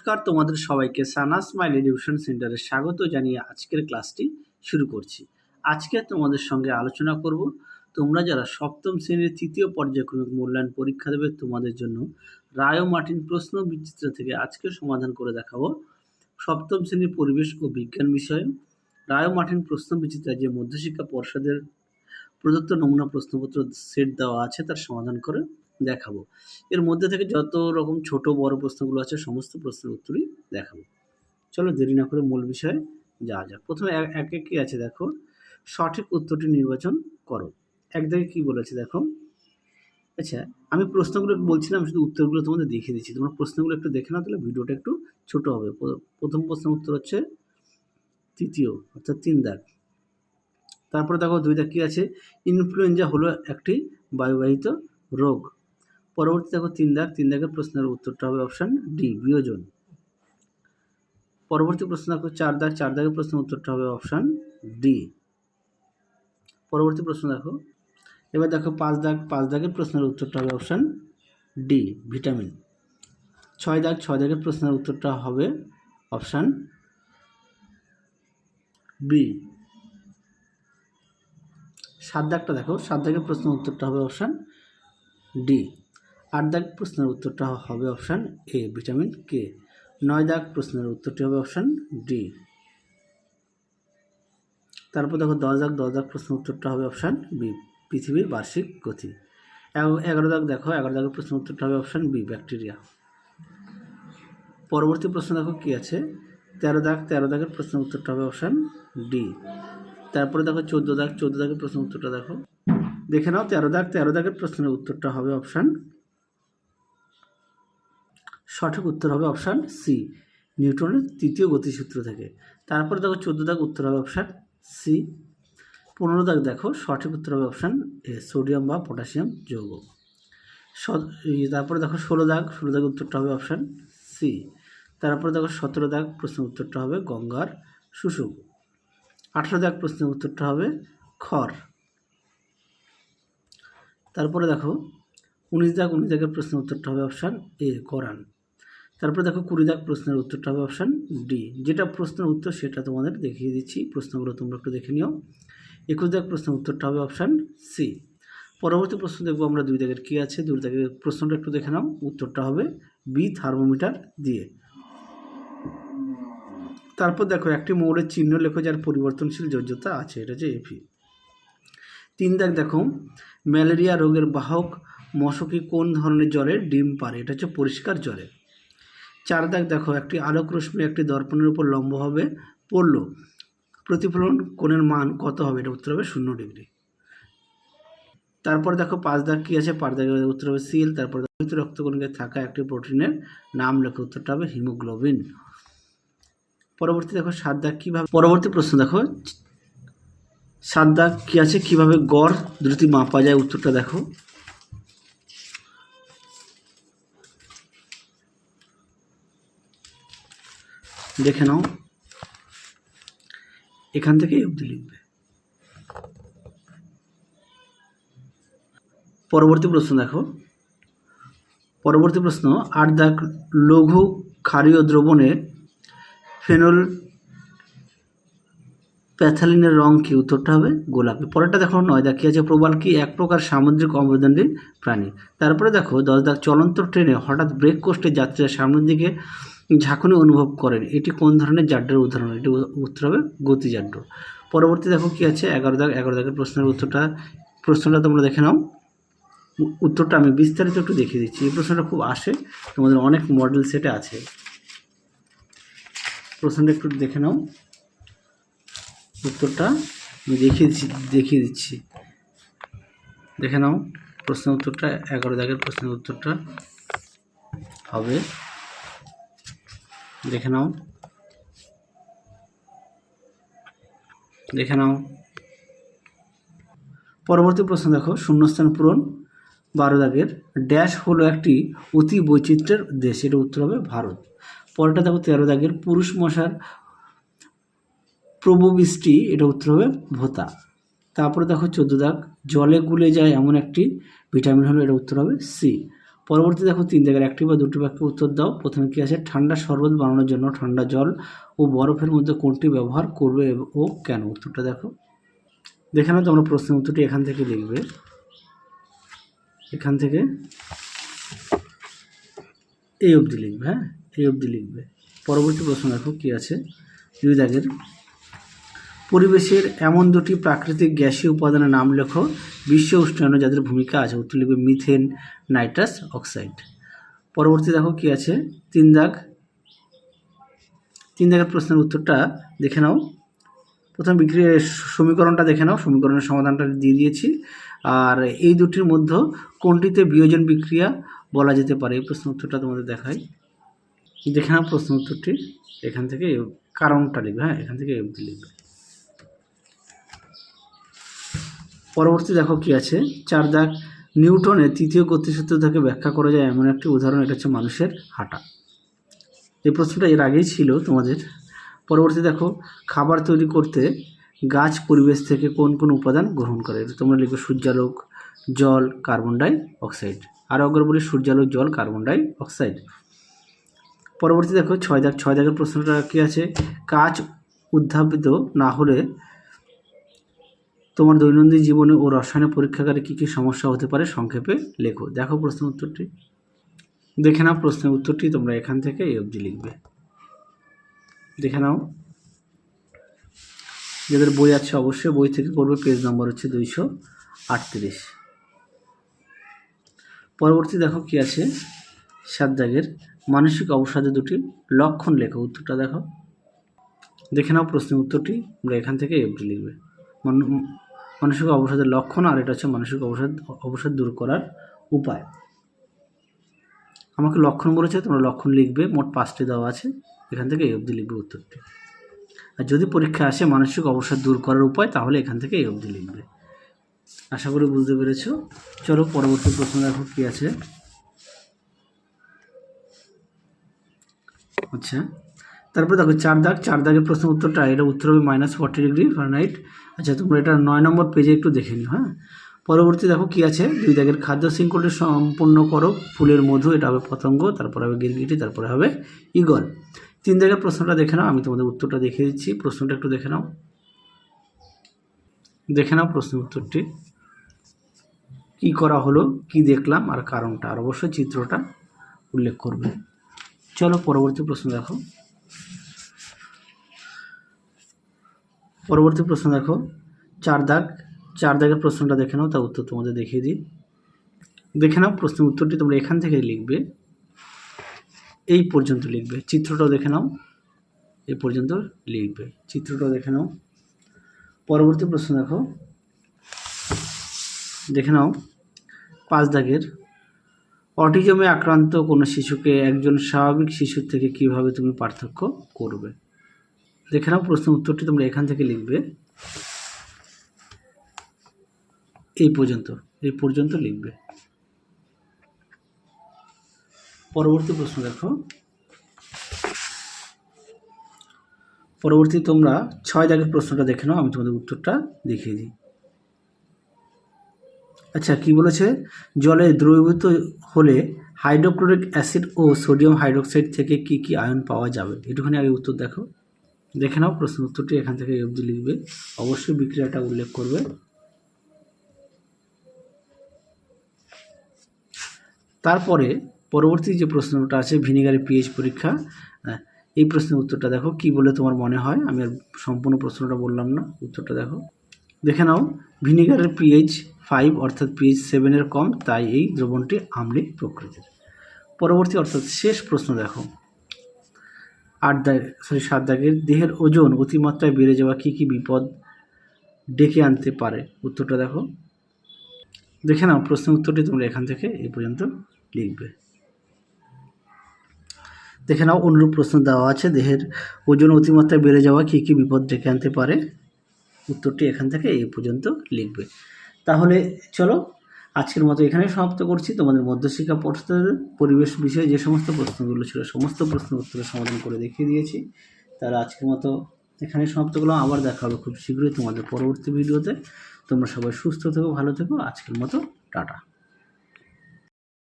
নমস্কার, তোমাদের সবাইকে সানা স্মাইল এডুকেশন সেন্টারে স্বাগত জানিয়ে আজকের ক্লাসটি শুরু করছি। আজকে তোমাদের সঙ্গে আলোচনা করব, তোমরা যারা সপ্তম শ্রেণির তৃতীয় পর্যায়ক্রমিক মূল্যায়ন পরীক্ষা দেবে, তোমাদের জন্য রায় মার্টিন প্রশ্ন বিচিত্র থেকে আজকে সমাধান করে দেখাবো। সপ্তম শ্রেণির পরিবেশ ও বিজ্ঞান বিষয়ে রায় মার্টিন প্রশ্ন বিচিত্রা যে মধ্যশিক্ষা পর্ষদের প্রদত্ত নমুনা প্রশ্নপত্র সেট দেওয়া আছে, তার সমাধান করে দেখাবো। এর মধ্যে থেকে যত রকম ছোট বড় প্রশ্নগুলো আছে, সমস্ত প্রশ্নের উত্তরই দেখাবো। চলো দেরি না করে মূল বিষয়ে যাওয়া যাক। প্রথমে এক- একে কি আছে দেখো? সঠিক উত্তরটি নির্বাচন করো। এক দিকে কি বলেছে দেখো? আচ্ছা আমি প্রশ্নগুলো বলছিলাম, শুধু উত্তরগুলো তোমাদের দেখিয়ে দিচ্ছি। তোমরা প্রশ্নগুলো একটু দেখে নাও, তাহলে ভিডিওটা একটু ছোট হবে। প্রথম প্রশ্নের উত্তর হচ্ছে তৃতীয়, অর্থাৎ তিন দাগ তারপরে দেখো দুই দাগ কী আছে? ইনফ্লুয়েঞ্জা হলো একটি বায়ুবাহিত রোগ। পরবর্তী দেখো তিন দাগ, তিন দাগের প্রশ্নের উত্তরটা হবে অপশান ডি বিয়োজন। পরবর্তী প্রশ্ন দেখো, চার দাগ, চার দাগের প্রশ্নের উত্তরটা হবে অপশান ডি পরবর্তী প্রশ্ন দেখো, এবার দেখো পাঁচ দাগ, পাঁচ দাগের প্রশ্নের উত্তরটা হবে অপশান ডি ভিটামিন ছয় দাগ, ছয় দাগের প্রশ্নের উত্তরটা হবে অপশান বি সাত দাগটা দেখো, সাত দাগের প্রশ্নের উত্তরটা হবে অপশান ডি আট দাগ প্রশ্নের উত্তরটা হবে অপশান এ, ভিটামিন কে। নয় দাগ প্রশ্নের উত্তরটি হবে অপশান ডি। তারপর দেখো দশ দাগ দশ দাগ প্রশ্নের উত্তরটা হবে অপশান বি, পৃথিবীর বার্ষিক গতি। এগারো- দাগ দেখো, এগারো দাগের প্রশ্নের উত্তরটা হবে অপশান বি, ব্যাকটেরিয়া। পরবর্তী প্রশ্ন দেখো কী আছে? তেরো দাগ, তেরো দাগের প্রশ্নের উত্তরটা হবে অপশান ডি। তারপরে দেখো চোদ্দ দাগ, চোদ্দ দাগের প্রশ্নের উত্তরটা দেখো। দেখে নাও, তেরো দাগ, তেরো দাগের প্রশ্নের উত্তরটা হবে অপশান সঠিক উত্তর হবে অপশান সি, নিউটনের তৃতীয় গতিসূত্র থেকে। তারপরে দেখো চোদ্দ দাগ উত্তর হবে অপশান সি, পনেরো দাগ দেখো সঠিক উত্তর হবে অপশান এ, সোডিয়াম বা পটাশিয়াম যৌগ। তারপরে দেখো ষোলো দাগ ষোলো দাগ উত্তরটা হবে অপশান সি। তারপরে দেখো সতেরো দাগ প্রশ্নের উত্তরটা হবে গঙ্গার শুশুক আঠেরো দাগ প্রশ্নের উত্তরটা হবে খড়। তারপরে দেখো উনিশ দাগ, উনিশ দাগের প্রশ্নের উত্তরটা হবে অপশান এ কোরআন তারপরে দেখো কুড়ি দাগ প্রশ্নের উত্তরটা হবে অপশান ডি যেটা প্রশ্নের উত্তর সেটা তোমাদের দেখিয়ে দিচ্ছি, প্রশ্নগুলো তোমরা একটু দেখে নিও। একুশ দাগ প্রশ্নের উত্তরটা হবে অপশান সি পরবর্তী প্রশ্ন দেখব আমরা দুই দাগের কী আছে, দুই দাগের প্রশ্নটা একটু দেখে নাও। উত্তরটা হবে বি থার্মোমিটার দিয়ে তারপর দেখো একটি মৌলের চিহ্ন লেখো যার পরিবর্তনশীল যোজ্যতা আছে, এটা হচ্ছে এফি তিন দাগ দেখো, ম্যালেরিয়া রোগের বাহক মশকি কোন ধরনের জলে ডিম পারে? এটা হচ্ছে পরিষ্কার জলে চার দাগ দেখো, একটি আলোক রশ্মি একটি দর্পণের উপর লম্বভাবে পড়ল। প্রতিফলন কোণের মান কত হবে? এটা উত্তর হবে শূন্য ডিগ্রি। তারপর দেখো পাঁচ দাগ কী আছে? পাঁচ দাগের উত্তর হবে সিল। তারপর রক্তকণিকে থাকা একটি প্রোটিনের নাম লেখো, উত্তরটা হবে হিমোগ্লোবিন। পরবর্তী দেখো সাত দাগ কীভাবে পরবর্তী প্রশ্ন দেখো সাত দাগ কী আছে? কীভাবে গড়? দ্রুতি মাপা যায়, উত্তরটা দেখো। দেখে নাও। এখান থেকে অবধি লিখবে। পরবর্তী প্রশ্ন দেখো। পরবর্তী প্রশ্ন, আট দাগ লঘু ক্ষারীয় দ্রবণে ফেনল প্যাথালিনের রং কি? উত্তরটা হবে গোলাপি। পরেরটা দেখো, নয় দাগ কি আছে? প্রবাল কি? এক প্রকার সামুদ্রিক অবদানী প্রাণী। তারপরে দেখো, দশ দাগ চলন্ত ট্রেনে হঠাৎ ব্রেক কষ্টে যাত্রীরা সামনের দিকে ঝাঁকুনি অনুভব করেন। এটি কোন ধরনের জাড্ডের উদাহরণ? এটি উত্তর হবে গতিজাড্য পরবর্তী দেখো কি আছে? এগারো দাগ, এগারো দাগের প্রশ্নের উত্তরটা, প্রশ্নটা তোমরা দেখে নাও। উত্তরটা আমি বিস্তারিত একটু দেখিয়ে দিচ্ছি। এই প্রশ্নটা খুব আসে, তোমাদের অনেক মডেল সেটে আছে। প্রশ্নটা একটু দেখে নাও। উত্তরটা আমি দেখিয়ে দিচ্ছি দেখিয়ে দিচ্ছি। দেখে নাও, প্রশ্নের উত্তরটা, এগারো দাগের প্রশ্নের উত্তরটা হবে দেখে নাও। দেখে নাও। পরবর্তী প্রশ্ন দেখো, শূন্যস্থান পূরণ, বারো দাগের। ড্যাশ হলো একটি অতি বৈচিত্র্যের দেশ এটা উত্তর হবে ভারত। পরেরটা দেখো, তেরো দাগের পুরুষ মশার প্রববৃষ্টি এটা উত্তর হবে ভোতা। তারপরে দেখো, চোদ্দ দাগ, জলে গুলে যায় এমন একটি ভিটামিন হলো এটা উত্তর হবে সি। পরবর্তী দেখো তিন জায়গার একটি বা দুটি বাক্যে উত্তর দাও। প্রথমে কি আছে ঠান্ডা শরবত বানানোর জন্য ঠান্ডা জল ও বরফের মধ্যে কোনটি ব্যবহার করবে ও কেন? উত্তরটা দেখো। দেখে নাও তোমরা প্রশ্নের উত্তরটি এখান থেকে লিখবে। এখান থেকে এই অবধি লিখবে হ্যাঁ? এই অবধি লিখবে। পরবর্তী প্রশ্ন দেখো কী আছে? দুই দাগের পরিবেশের এমন দুটি প্রাকৃতিক গ্যাসীয় উপাদানের নাম লেখো, বিশ্ব উষ্ণায়নে যাদের ভূমিকা আছে, উত্তর লিখবে মিথেন নাইট্রাস অক্সাইড। পরবর্তী দেখো কি আছে? তিন দাগ। তিন দাগের প্রশ্নের উত্তরটা দেখে নাও। প্রথম বিক্রিয়া সমীকরণটা দেখে নাও, সমীকরণের সমাধানটা দিয়ে দিয়েছি। আর এই দুটির মধ্যে কোনটিতে বিয়োজন বিক্রিয়া বলা যেতে পারে? এই প্রশ্ন উত্তরটা তোমাদের দেখাই। দেখে নাও প্রশ্ন উত্তরটি। এখান থেকে কারণটা লিখবে হ্যাঁ এখান থেকে লিখবে। পরবর্তী দেখো কি আছে? চার দাগ নিউটনের তৃতীয় গতিসূত্র থেকে ব্যাখ্যা করা যায় এমন একটি উদাহরণ, এটা হচ্ছে মানুষের হাঁটা। এই প্রশ্নটা এর আগেই ছিল তোমাদের। পরবর্তী দেখো, খাবার তৈরি করতে গাছ পরিবেশ থেকে কোন কোন উপাদান গ্রহণ করে? তোমরা লিখবে সূর্যালোক, জল, কার্বন ডাই অক্সাইড। আরও একবার বলি, সূর্যালোক, জল, কার্বন ডাই অক্সাইড। পরবর্তী দেখো, ছয় দাগ, ছয় দাগের প্রশ্নটা কি আছে? কাজ উদ্ভাবিত না হলে তোমার দৈনন্দিন জীবনে ও রসায়নের পরীক্ষাগারে কী কী সমস্যা হতে পারে সংক্ষেপে লেখো। দেখো প্রশ্ন উত্তরটি। দেখে নাও প্রশ্নের উত্তরটি, তোমরা এখান থেকে এই অবধি লিখবে। দেখে নাও। যাদের বই আছে অবশ্যই বই থেকে করবে পেজ নম্বর হচ্ছে দুইশো আটত্রিশ। পরবর্তী দেখো কি আছে? সাত দাগের মানসিক অবসাদে দুটি লক্ষণ লেখো, উত্তরটা দেখো। দেখে নাও প্রশ্নের উত্তরটি, তোমরা এখান থেকে এই অবধি লিখবে। মানসিক অবসাদের লক্ষণ আর এটা হচ্ছে মানসিক অবসাদ অবসাদ দূর করার উপায়। আমাকে লক্ষণ বলেছে, তোমরা লক্ষণ লিখবে, মোট পাঁচটি দেওয়া আছে, এখান থেকে এই অবধি লিখবে উত্তরটি। আর যদি পরীক্ষা আসে মানসিক অবসাদ দূর করার উপায়, তাহলে এখান থেকে এই অবধি লিখবে। আশা করি বুঝতে পেরেছ। চলো পরবর্তী প্রশ্ন দেখো, কী আছে? আচ্ছা। তারপরে দেখো চার দাগ, চার দাগের প্রশ্ন উত্তরটা, এটা উত্তর হবে মাইনাস ফর্টি ডিগ্রি ফারেনহাইট আচ্ছা তোমরা এটা নয় নম্বর পেজে একটু দেখে নিও হ্যাঁ? পরবর্তী দেখো কি আছে? দুই দাগের খাদ্য শৃঙ্খলটি সম্পূর্ণ করো, ফুলের মধু, এটা হবে পতঙ্গ, তারপরে হবে গিরগিটি, তারপরে হবে ইগল তিন দাগের প্রশ্নটা দেখে নাও, আমি তোমাদের উত্তরটা দেখে দিচ্ছি, প্রশ্নটা একটু দেখে নাও। দেখে নাও প্রশ্ন উত্তরটি। কি করা হলো, কি দেখলাম, আর কারণটা, আর অবশ্যই চিত্রটা উল্লেখ করবে। চলো পরবর্তী প্রশ্ন দেখো। পরবর্তী প্রশ্ন দেখো। চার দাগ, চার দাগের প্রশ্নটা দেখে নাও, তার উত্তর তোমাদের দেখিয়ে দিই। দেখে নাও প্রশ্নের উত্তরটি তোমরা এখান থেকে লিখবে। এই পর্যন্ত লিখবে। চিত্রটাও দেখে নাও। এই পর্যন্ত লিখবে। চিত্রটাও দেখে নাও। পরবর্তী প্রশ্ন দেখো। দেখে নাও। পাঁচ দাগের। অটিজমে আক্রান্ত কোনো শিশুকে একজন স্বাভাবিক শিশুর থেকে কীভাবে তুমি পার্থক্য করবে? দেখে নাও প্রশ্নের উত্তরটি তোমরা এখান থেকে লিখবে। এই পর্যন্ত এই পর্যন্ত লিখবে। পরবর্তী প্রশ্ন দেখো। পরবর্তী তোমরা ছয় দাগের প্রশ্নটা দেখে নাও, আমি তোমাদের উত্তরটা দেখিয়ে দিই। আচ্ছা কি বলেছে? জলে দ্রবীভূত হলে হাইড্রোক্লোরিক অ্যাসিড ও সোডিয়াম হাইড্রোক্সাইড থেকে কি কি আয়ন পাওয়া যাবে? এটুখানি আগে উত্তর দেখো। দেখে নাও প্রশ্ন উত্তরটি এখান থেকে অবধি লিখবে। অবশ্যই বিক্রিয়াটা উল্লেখ করবে। তারপরে পরবর্তী যে প্রশ্নটা আছে ভিনিগারের পিএইচ পরীক্ষা এই প্রশ্নের উত্তরটা দেখো, কি বলে তোমার মনে হয়? আমি আর সম্পূর্ণ প্রশ্নটা বললাম না, উত্তরটা দেখো। দেখে নাও, ভিনিগারের পিএইচ ফাইভ অর্থাৎ পিএইচ সেভেনের কম, তাই এই দ্রবণটি আম্লিক প্রকৃতির। পরবর্তী অর্থাৎ শেষ প্রশ্ন দেখো। আট দাগ, সরি, সাত দাগের দেহের ওজন, অতিমাত্রায় বেড়ে যাওয়া কী কী বিপদ ডেকে আনতে পারে? উত্তরটা দেখো। দেখে নাও, প্রশ্নের উত্তরটি তোমরা এখান থেকে এ পর্যন্ত লিখবে। দেখে নাও, অনুরূপ প্রশ্ন দেওয়া আছে, দেহের ওজন, অতিমাত্রায় বেড়ে যাওয়া কী কী বিপদ ডেকে আনতে পারে? উত্তরটি এখান থেকে এই পর্যন্ত লিখবে। তাহলে চলো আজকের মতো এখানে সমাপ্ত করছি। তোমাদের মধ্যশিক্ষা পর্ষদের পরিবেশ বিষয়ে যে সমস্ত প্রশ্নগুলো ছিল সমস্ত প্রশ্ন উত্তরের সমাধান করে দেখিয়ে দিয়েছি। তাহলে আজকের মতো এখানে সমাপ্ত করলাম। আবার দেখা হবে খুব শীঘ্রই তোমাদের পরবর্তী ভিডিওতে। তোমরা সবাই সুস্থ থেকো, ভালো থেকো। আজকের মতো টাটা।